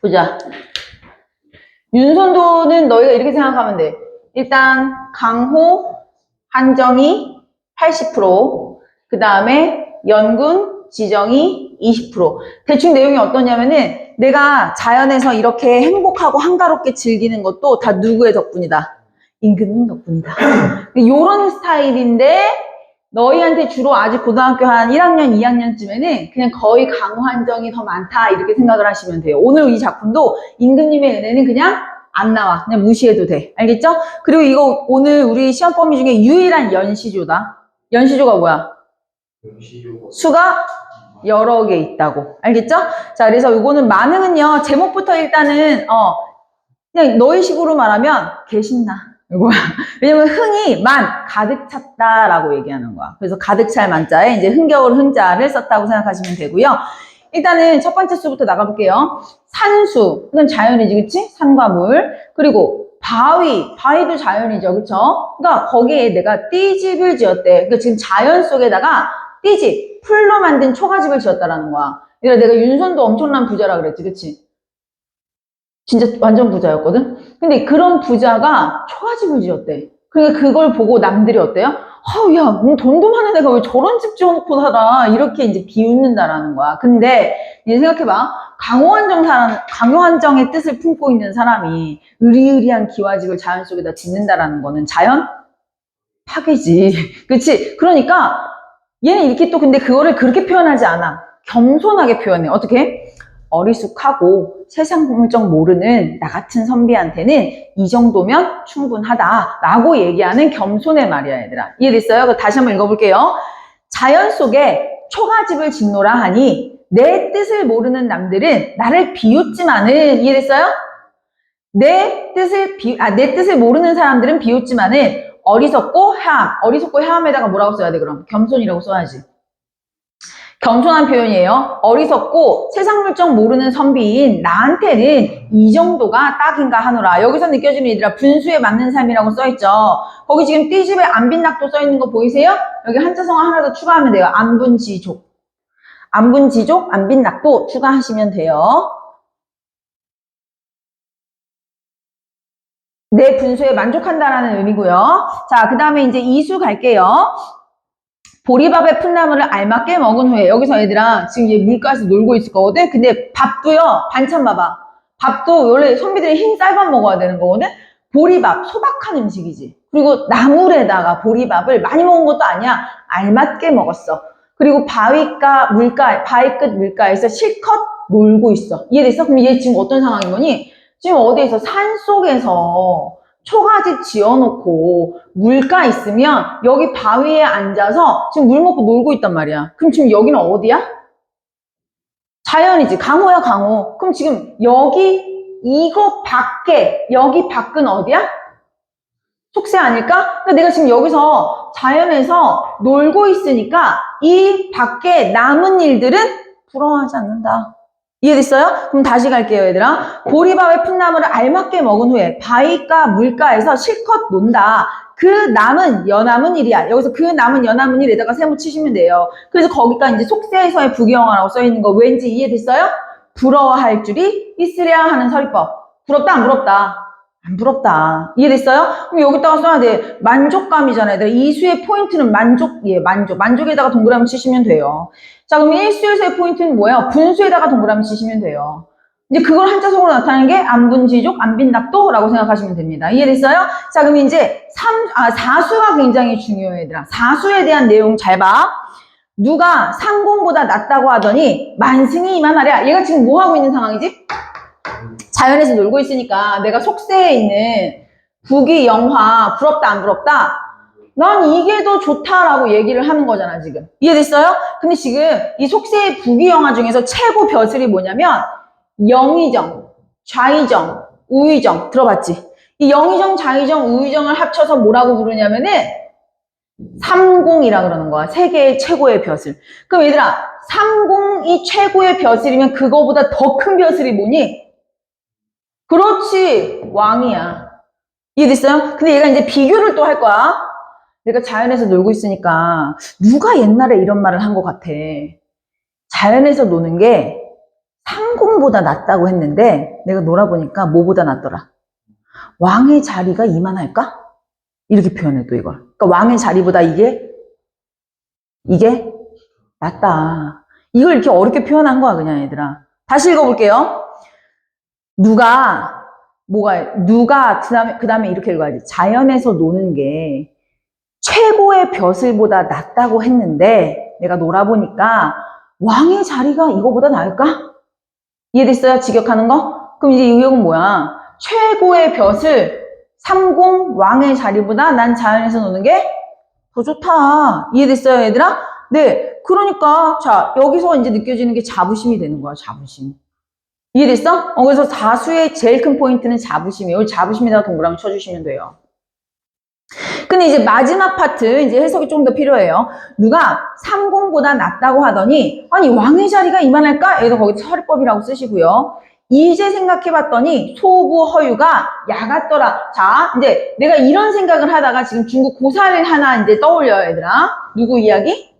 보자. 윤선도는 너희가 이렇게 생각하면 돼. 일단 강호, 한정이 80%, 그 다음에 연군, 지정이 20%. 대충 내용이 어떠냐면은 내가 자연에서 이렇게 행복하고 한가롭게 즐기는 것도 다 누구의 덕분이다? 임금님 덕분이다. 요런 스타일인데 너희한테 주로 아직 고등학교 한 1학년, 2학년쯤에는 그냥 거의 강호 한정이 더 많다 이렇게 생각을 하시면 돼요. 오늘 이 작품도 임금님의 은혜는 그냥 안 나와. 그냥 무시해도 돼. 알겠죠? 그리고 이거 오늘 우리 시험 범위 중에 유일한 연시조다. 연시조가 뭐야? 수가 여러 개 있다고. 알겠죠? 자, 그래서 이거는 만흥은요, 제목부터 일단은, 어, 그냥 너희 식으로 말하면, 계신다. 이거야. 왜냐면 흥이 만, 가득 찼다라고 얘기하는 거야. 그래서 가득 찰 만자에 이제 흥겨울 흥자를 썼다고 생각하시면 되고요. 일단은 첫 번째 수부터 나가볼게요. 산수, 이건 자연이지, 그치? 산과 물. 그리고 바위, 바위도 자연이죠, 그쵸? 그러니까 거기에 내가 띠집을 지었대. 그러니까 지금 자연 속에다가 띠집, 풀로 만든 초가집을 지었다라는 거야. 내가 윤선도 엄청난 부자라 그랬지, 그치? 진짜 완전 부자였거든? 근데 그런 부자가 초가집을 지었대. 그러니까 그걸 보고 남들이 어때요? 아우, 야, 음, 돈도 많은 애가 왜 저런 집 지어놓고 살아? 이렇게 이제 비웃는다라는 거야. 근데, 이제 생각해봐. 강호한정 사람, 강호한정의 뜻을 품고 있는 사람이 의리의리한 기와집을 자연 속에다 짓는다라는 거는 자연 파괴지. 그치? 그러니까, 얘는 이렇게 또 근데 그거를 그렇게 표현하지 않아. 겸손하게 표현해. 어떻게? 어리숙하고 세상 물정 모르는 나 같은 선비한테는 이 정도면 충분하다라고 얘기하는 겸손의 말이야 얘들아 이해됐어요? 다시 한번 읽어볼게요 자연 속에 초가집을 짓노라 하니 내 뜻을 모르는 남들은 나를 비웃지만은 이해됐어요? 내 뜻을 비, 아, 내 뜻을 모르는 사람들은 비웃지만은 어리석고 해함 어리석고 해함에다가 뭐라고 써야 돼 그럼 겸손이라고 써야지 겸손한 표현이에요. 어리석고 세상 물정 모르는 선비인 나한테는 이 정도가 딱인가 하노라. 여기서 느껴지는 얘들아 분수에 맞는 삶이라고 써있죠. 거기 지금 띠집에 안빈낙도 써있는 거 보이세요? 여기 한자성어 하나 더 추가하면 돼요. 안분지족. 안분지족, 안빈낙도 추가하시면 돼요. 내 분수에 만족한다라는 의미고요. 자, 그 다음에 이제 이수 갈게요. 보리밥에 푼나물을 알맞게 먹은 후에 여기서 얘들아 지금 얘 물가에서 놀고 있을 거거든? 근데 밥도요 반찬 봐봐. 밥도 원래 선비들이 흰 쌀밥 먹어야 되는 거거든? 보리밥 소박한 음식이지. 그리고 나물에다가 보리밥을 많이 먹은 것도 아니야. 알맞게 먹었어. 그리고 바위가 물가 바위 끝 물가에서 실컷 놀고 있어. 이해됐어? 그럼 얘 지금 어떤 상황인 거니? 지금 어디에서? 산 속에서 초가집 지어놓고 물가 있으면 여기 바위에 앉아서 지금 물 먹고 놀고 있단 말이야. 그럼 지금 여기는 어디야? 자연이지. 강호야, 강호. 그럼 지금 여기 이거 밖에 여기 밖은 어디야? 속세 아닐까? 그러니까 내가 지금 여기서 자연에서 놀고 있으니까 이 밖에 남은 일들은 부러워하지 않는다. 이해됐어요? 그럼 다시 갈게요, 얘들아. 보리밥에 푼나물을 알맞게 먹은 후에 바위가 물가에서 실컷 논다. 그 남은 여남은 일이야. 여기서 그 남은 여남은 일에다가 세모 치시면 돼요. 그래서 거기가 이제 속세에서의 부경어라고 써있는 거 왠지 이해됐어요? 부러워할 줄이 있으랴 하는 서리법. 부럽다, 안 부럽다? 안 부럽다. 이해됐어요? 그럼 여기다가 써야 돼. 만족감이잖아요. 얘들아. 이 수의 포인트는 만족, 예, 만족. 만족에다가 동그라미 치시면 돼요. 자, 그럼 1수에서의 포인트는 뭐예요? 분수에다가 동그라미 치시면 돼요. 이제 그걸 한자성으로 나타내는 게 안분지족, 안빈낙도라고 생각하시면 됩니다. 이해됐어요? 자, 그럼 이제 3, 아, 4수가 굉장히 중요해요, 얘들아. 4수에 대한 내용 잘 봐. 누가 상공보다 낫다고 하더니 만승이 이만 하랴. 얘가 지금 뭐 하고 있는 상황이지? 자연에서 놀고 있으니까 내가 속세에 있는 부귀, 영화, 부럽다, 안 부럽다? 난 이게 더 좋다라고 얘기를 하는 거잖아, 지금. 이해됐어요? 근데 지금 이 속세의 부귀 영화 중에서 최고 벼슬이 뭐냐면 영의정, 좌의정, 우의정 들어봤지? 이 영의정, 좌의정, 우의정을 합쳐서 뭐라고 부르냐면은 삼공이라 그러는 거야. 세계의 최고의 벼슬. 그럼 얘들아, 삼공이 최고의 벼슬이면 그거보다 더 큰 벼슬이 뭐니? 그렇지, 왕이야. 이해됐어요? 근데 얘가 이제 비교를 또 할 거야. 내가 자연에서 놀고 있으니까 누가 옛날에 이런 말을 한 것 같아. 자연에서 노는 게 상공보다 낫다고 했는데 내가 놀아보니까 뭐보다 낫더라? 왕의 자리가 이만할까? 이렇게 표현해 또 이걸. 그러니까 왕의 자리보다 이게 이게 낫다. 이걸 이렇게 어렵게 표현한 거야 그냥 얘들아. 다시 읽어볼게요. 누가 뭐가 누가 그다음에 그다음에 이렇게 읽어야지. 자연에서 노는 게 최고의 벼슬보다 낫다고 했는데 내가 놀아보니까 왕의 자리가 이거보다 나을까? 이해됐어요? 직역하는 거? 그럼 이제 이 의역은 뭐야? 최고의 벼슬 30 왕의 자리보다 난 자연에서 노는 게 더 좋다. 이해됐어요, 얘들아? 네. 그러니까 자 여기서 이제 느껴지는 게 자부심이 되는 거야, 자부심. 이해됐어? 어, 그래서 다수의 제일 큰 포인트는 자부심이에요. 자부심에다가 동그라미 쳐주시면 돼요. 근데 이제 마지막 파트, 이제 해석이 좀 더 필요해요. 누가 30보다 낫다고 하더니, 아니, 왕의 자리가 이만할까? 여기서 거기 서리법이라고 쓰시고요. 이제 생각해봤더니, 소부 허유가 야같더라. 자, 이제 내가 이런 생각을 하다가 지금 중국 고사를 하나 이제 떠올려요, 얘들아. 누구 이야기?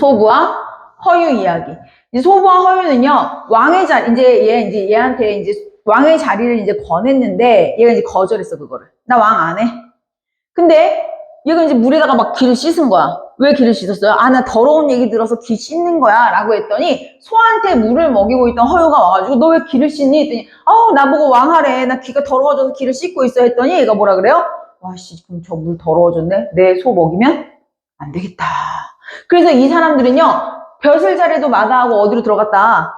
소부와 허유 이야기. 이제 소부와 허유는요, 왕의 자리, 이제 얘, 이제 얘한테 이제 왕의 자리를 이제 권했는데, 얘가 이제 거절했어, 그거를. 나 왕 안 해. 근데 얘가 이제 물에다가 막 귀를 씻은 거야. 왜 귀를 씻었어요? 아, 나 더러운 얘기 들어서 귀 씻는 거야. 라고 했더니 소한테 물을 먹이고 있던 허유가 와가지고 너 왜 귀를 씻니? 했더니 아우, 나보고 왕하래. 나 귀가 더러워져서 귀를 씻고 있어. 했더니 얘가 뭐라 그래요? 와씨, 그럼 저 물 더러워졌네? 내 소 먹이면 안 되겠다. 그래서 이 사람들은요, 벼슬 자리도 마다하고 어디로 들어갔다?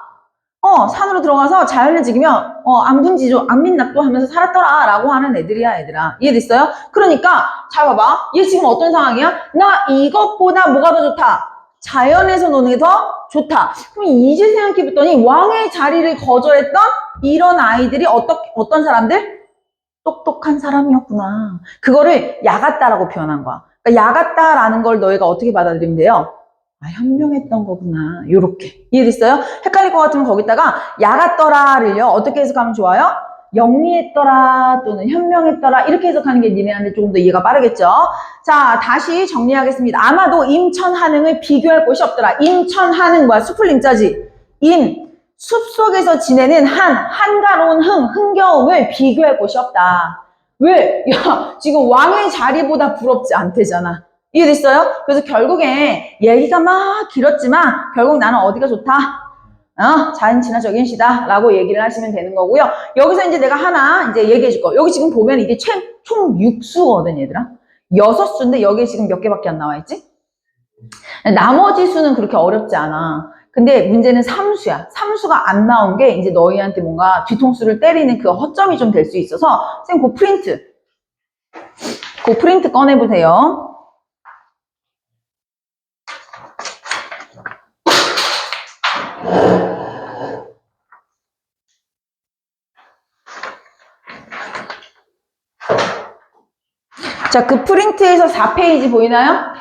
어, 산으로 들어가서 자연을 지키며, 어, 안 분지죠, 안 민납도 하면서 살았더라. 라고 하는 애들이야, 얘들아. 이해됐어요? 그러니까, 잘 봐봐. 얘 지금 어떤 상황이야? 나 이것보다 뭐가 더 좋다? 자연에서 노는 게 더 좋다. 그럼 이제 생각해봤더니, 왕의 자리를 거절했던 이런 아이들이 어떤, 어떤 사람들? 똑똑한 사람이었구나. 그거를 야같다라고 표현한 거야. 그러니까 야같다라는 걸 너희가 어떻게 받아들이면 돼요? 아, 현명했던 거구나. 요렇게. 이해됐어요? 헷갈릴 것 같으면 거기다가 야같더라를요. 어떻게 해석하면 좋아요? 영리했더라 또는 현명했더라 이렇게 해석하는 게 니네한테 조금 더 이해가 빠르겠죠? 자, 다시 정리하겠습니다. 아마도 임천한흥을 비교할 곳이 없더라. 임천한흥 뭐야? 수풀림자지. 임, 숲속에서 지내는 한, 한가로운 흥, 흥겨움을 비교할 곳이 없다. 왜? 야, 지금 왕의 자리보다 부럽지 않대잖아. 이해됐어요? 그래서 결국에 얘기가 막 길었지만 결국 나는 어디가 좋다? 어, 자연 친화적인 시다 라고 얘기를 하시면 되는 거고요. 여기서 이제 내가 하나 이제 얘기해 줄 거. 여기 지금 보면 이게 총, 총 6수거든, 얘들아. 6수인데 여기에 지금 몇 개밖에 안 나와 있지? 나머지 수는 그렇게 어렵지 않아. 근데 문제는 삼수야. 삼수가 안 나온 게 이제 너희한테 뭔가 뒤통수를 때리는 그 허점이 좀 될 수 있어서 선생님 그 프린트. 그 프린트 꺼내보세요. 자, 그 프린트에서 4페이지 보이나요?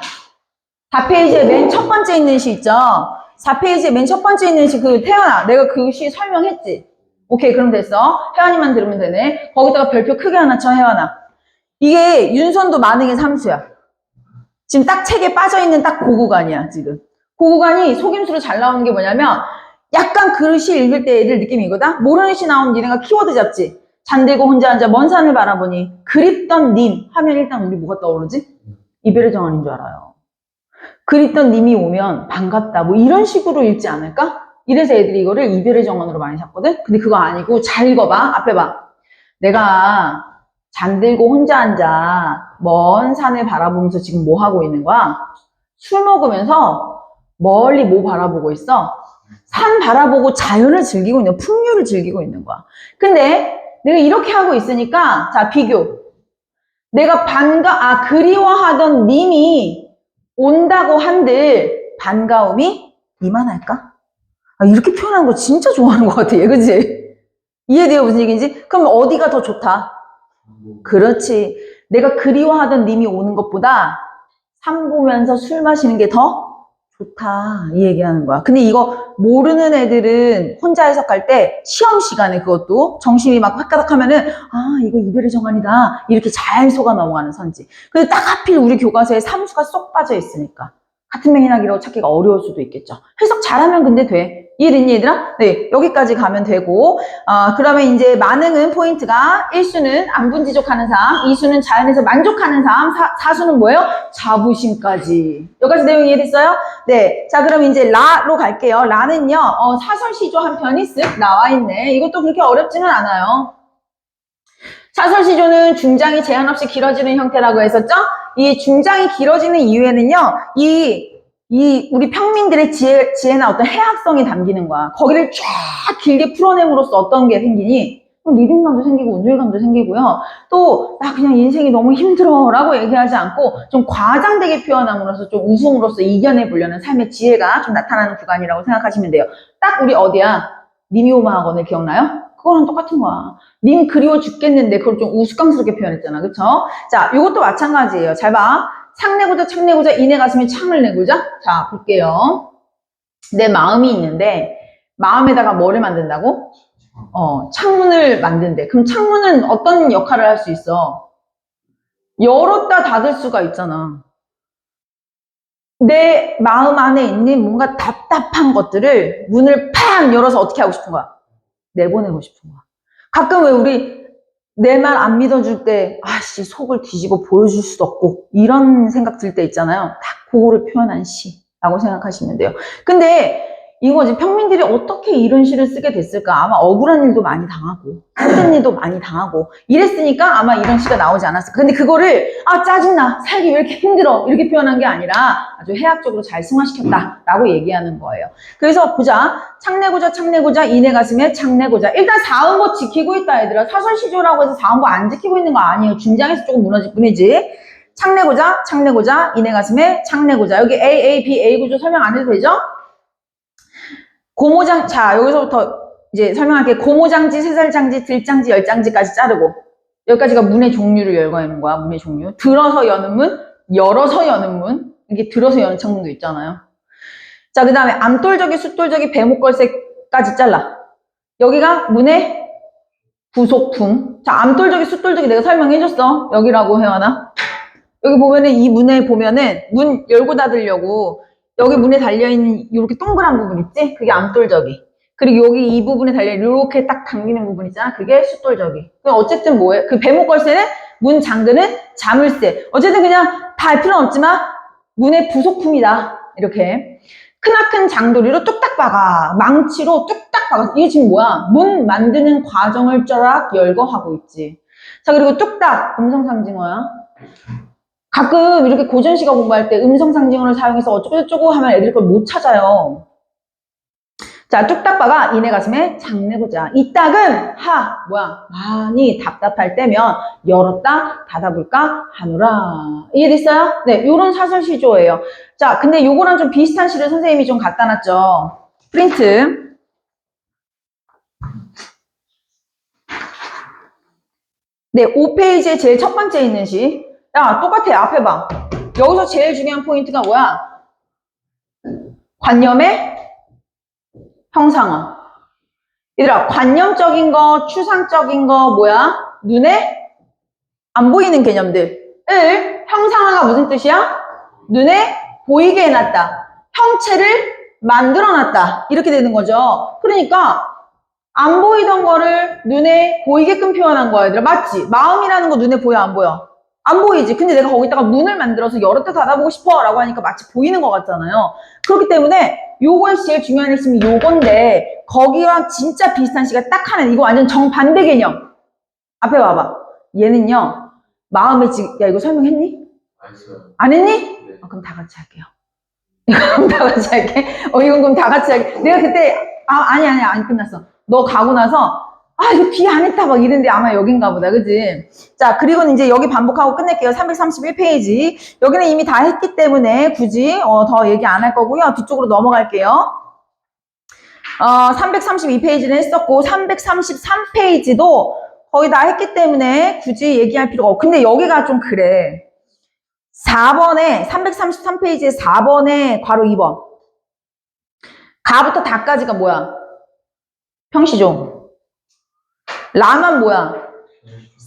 4페이지에 맨 첫 번째 있는 시 있죠? 4페이지에 맨 첫 번째 있는 시, 그, 태연아, 내가 그 시 설명했지? 오케이, 그럼 됐어. 혜연이만 들으면 되네. 거기다가 별표 크게 하나 쳐, 혜연아. 이게 윤선도 만능의 삼수야. 지금 딱 책에 빠져있는 딱 그 구간이야, 지금. 그 구간이 속임수로 잘 나오는 게 뭐냐면, 약간 글씨 읽을 때 애들 느낌이 이거다? 모르는 시 나오면 니네가 키워드 잡지? 잠들고 혼자 앉아 먼 산을 바라보니 그립던 님 하면 일단 우리 뭐가 떠오르지? 이별의 정원인 줄 알아요. 그립던 님이 오면 반갑다 뭐 이런 식으로 읽지 않을까? 이래서 애들이 이거를 이별의 정원으로 많이 샀거든? 근데 그거 아니고 잘 읽어봐. 앞에 봐. 내가 잠들고 혼자 앉아 먼 산을 바라보면서 지금 뭐 하고 있는 거야? 술 먹으면서 멀리 뭐 바라보고 있어? 산 바라보고 자연을 즐기고 있는 풍류를 즐기고 있는 거야. 근데 내가 이렇게 하고 있으니까 자 비교. 내가 반가 아 그리워하던 님이 온다고 한들 반가움이 이만할까? 아, 이렇게 표현한 거 진짜 좋아하는 것 같아, 얘 그지? 이해돼요 무슨 얘기인지? 그럼 어디가 더 좋다? 그렇지. 내가 그리워하던 님이 오는 것보다 산 보면서 술 마시는 게 더 좋다. 이 얘기하는 거야. 근데 이거 모르는 애들은 혼자 해석할 때 시험 시간에 그것도 정신이 막 헷가닥 하면은 아, 이거 이별의 정한이다. 이렇게 잘 속아 넘어가는 선지. 근데 딱 하필 우리 교과서에 삼수가 쏙 빠져 있으니까. 같은 맥락이라고 찾기가 어려울 수도 있겠죠. 해석 잘하면 근데 돼. 이해됐니, 얘들아? 네, 여기까지 가면 되고, 아, 그러면 이제 만능은 포인트가 1수는 안분지족하는 삶, 2수는 자연에서 만족하는 삶, 사, 수는 뭐예요? 자부심까지. 여기까지 내용 이해됐어요? 네. 자, 그럼 이제 라로 갈게요. 라는요, 어, 사설시조 한 편이 쓱 나와 있네. 이것도 그렇게 어렵지는 않아요. 사설시조는 중장이 제한 없이 길어지는 형태라고 했었죠? 이 중장이 길어지는 이유에는요, 이, 이, 우리 평민들의 지혜, 지혜나 어떤 해학성이 담기는 거야. 거기를 쫙 길게 풀어냄으로써 어떤 게 생기니? 리듬감도 생기고, 운율감도 생기고요. 또, 나 그냥 인생이 너무 힘들어. 라고 얘기하지 않고, 좀 과장되게 표현함으로써 좀 웃음으로써 이겨내 보려는 삶의 지혜가 좀 나타나는 구간이라고 생각하시면 돼요. 딱 우리 어디야? 니미오마 학원을 기억나요? 그거랑 똑같은 거야. 님 그리워 죽겠는데 그걸 좀 우스꽝스럽게 표현했잖아. 그쵸? 자, 이것도 마찬가지예요. 잘 봐. 창내고자, 창내고자, 이내 가슴에 창을 내고자. 자, 볼게요. 내 마음이 있는데, 마음에다가 뭐를 만든다고? 어, 창문을 만든대. 그럼 창문은 어떤 역할을 할 수 있어? 열었다 닫을 수가 있잖아. 내 마음 안에 있는 뭔가 답답한 것들을 문을 팍 열어서 어떻게 하고 싶은 거야? 내보내고 싶은 거야. 가끔 왜 우리 내 말 안 믿어줄 때, 아씨, 속을 뒤집어 보여줄 수도 없고, 이런 생각 들 때 있잖아요. 딱 그거를 표현한 시라고 생각하시면 돼요. 근데 이거지, 평민들이 어떻게 이런 시를 쓰게 됐을까? 아마 억울한 일도 많이 당하고, 힘든 일도 많이 당하고, 이랬으니까 아마 이런 시가 나오지 않았을까. 근데 그거를, 아, 짜증나. 살기 왜 이렇게 힘들어. 이렇게 표현한 게 아니라 아주 해학적으로 잘 승화시켰다. 라고 얘기하는 거예요. 그래서 보자. 창내고자, 창내고자, 이내 가슴에 창내고자. 일단 사음보 지키고 있다, 얘들아. 사설시조라고 해서 사음보 안 지키고 있는 거 아니에요. 중장에서 조금 무너질 뿐이지. 창내고자, 창내고자, 이내 가슴에 창내고자. 여기 A, A, B, A 구조 설명 안 해도 되죠? 고모장, 자, 여기서부터 이제 설명할게. 고모장지, 세살장지, 들장지, 열장지까지 자르고. 여기까지가 문의 종류를 열거하는 거야, 문의 종류. 들어서 여는 문, 열어서 여는 문. 이게 들어서 여는 창문도 있잖아요. 자, 그 다음에 암돌적이, 숫돌적이, 배목걸쇠까지 잘라. 여기가 문의 부속품. 자, 암돌적이, 숫돌적이 내가 설명해줬어. 여기라고 해와나. 여기 보면은 이 문에 보면은 문 열고 닫으려고 여기 문에 달려있는 이렇게 동그란 부분 있지? 그게 암돌적이. 그리고 여기 이 부분에 달려 이렇게 딱 당기는 부분 있잖아. 그게 숫돌적이. 어쨌든 뭐예요? 그 배목 걸쇠는 문 잠그는 자물쇠. 어쨌든 그냥 다할 필요는 없지만 문의 부속품이다. 이렇게. 크나큰 장도리로 뚝딱 박아. 망치로 뚝딱 박아. 이게 지금 뭐야? 문 만드는 과정을 쩌락 열거하고 있지. 자, 그리고 뚝딱. 음성상징어야. 가끔 이렇게 고전시가 공부할 때 음성 상징어를 사용해서 어쩌고저쩌고 하면 애들이 그걸 못 찾아요. 자, 뚝딱바가 이내 가슴에 장내고자. 이 딱은 하, 뭐야, 많이 답답할 때면 열었다 닫아볼까 하노라. 이해됐어요? 네, 요런 사설 시조예요. 자, 근데 요거랑 좀 비슷한 시를 선생님이 좀 갖다 놨죠. 프린트. 네, 5페이지에 제일 첫 번째 있는 시. 야, 똑같아. 앞에 봐. 여기서 제일 중요한 포인트가 뭐야? 관념의 형상화. 얘들아, 관념적인 거, 추상적인 거, 뭐야? 눈에 안 보이는 개념들 을 형상화가 무슨 뜻이야? 눈에 보이게 해놨다. 형체를 만들어놨다. 이렇게 되는 거죠. 그러니까 안 보이던 거를 눈에 보이게끔 표현한 거야, 얘들아. 맞지? 마음이라는 거 눈에 보여, 안 보여? 안 보이지. 근데 내가 거기다가 문을 만들어서 열었다 닫아보고 싶어 라고 하니까 마치 보이는 것 같잖아요. 그렇기 때문에 요거에서 제일 중요한 핵심이 요건데 거기랑 진짜 비슷한 시가 딱 하나 이거 완전 정반대 개념. 앞에 봐봐. 얘는요. 마음에 지금 야 이거 설명했니? 안 했니? 네. 어, 그럼 다 같이 할게요. 이건 다 같이 할게. 어, 이건 그럼 다 같이 할게. 내가 그때, 아, 아니, 아니, 안 끝났어. 너 가고 나서, 아, 이거 비안 했다, 막 이랬는데 아마 여긴가 보다, 그지? 자, 그리고 이제 여기 반복하고 끝낼게요. 331페이지. 여기는 이미 다 했기 때문에 굳이, 어, 더 얘기 안 할 거고요. 뒤쪽으로 넘어갈게요. 어, 332페이지는 했었고, 333페이지도 거의 다 했기 때문에 굳이 얘기할 필요가 없고. 근데 여기가 좀 그래. 4번에 333페이지에 4번에 괄호 2번 가부터 다까지가 뭐야? 평시조 라만 뭐야?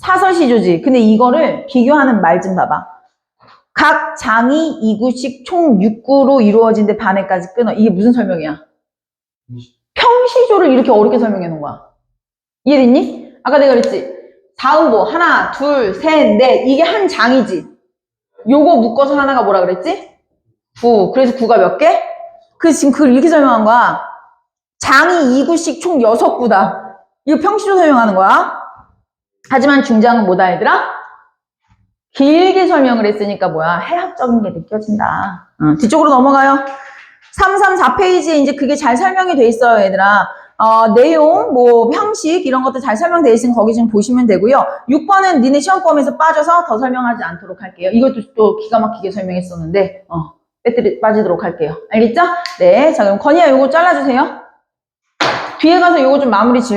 사설시조지 근데 이거를 비교하는 말 좀 봐봐 각 장이 2구씩 총 6구로 이루어진데 반에까지 끊어 이게 무슨 설명이야? 평시조를 이렇게 어렵게 설명해 놓은 거야. 이해됐니? 아까 내가 그랬지. 4후보 하나, 둘, 셋, 넷 이게 한 장이지. 요거 묶어서 하나가 뭐라 그랬지? 9. 그래서 9가 몇 개? 그 지금 그걸 이렇게 설명한 거야. 장이 2구씩 총 6구다. 이거 평시조 설명하는 거야. 하지만 중장은 뭐다 얘들아? 길게 설명을 했으니까 뭐야 해학적인 게 느껴진다. 어, 뒤쪽으로 넘어가요. 334페이지에 이제 그게 잘 설명이 돼 있어요, 얘들아. 어, 내용, 뭐, 형식, 이런 것도 잘 설명돼 있으니 거기 좀 보시면 되고요. 6번은 니네 시험 범에서 빠져서 더 설명하지 않도록 할게요. 이것도 또 기가 막히게 설명했었는데, 어, 빼뜨리, 빠지도록 할게요. 알겠죠? 네. 자, 그럼 건이야, 요거 잘라주세요. 뒤에 가서 요거 좀 마무리 지을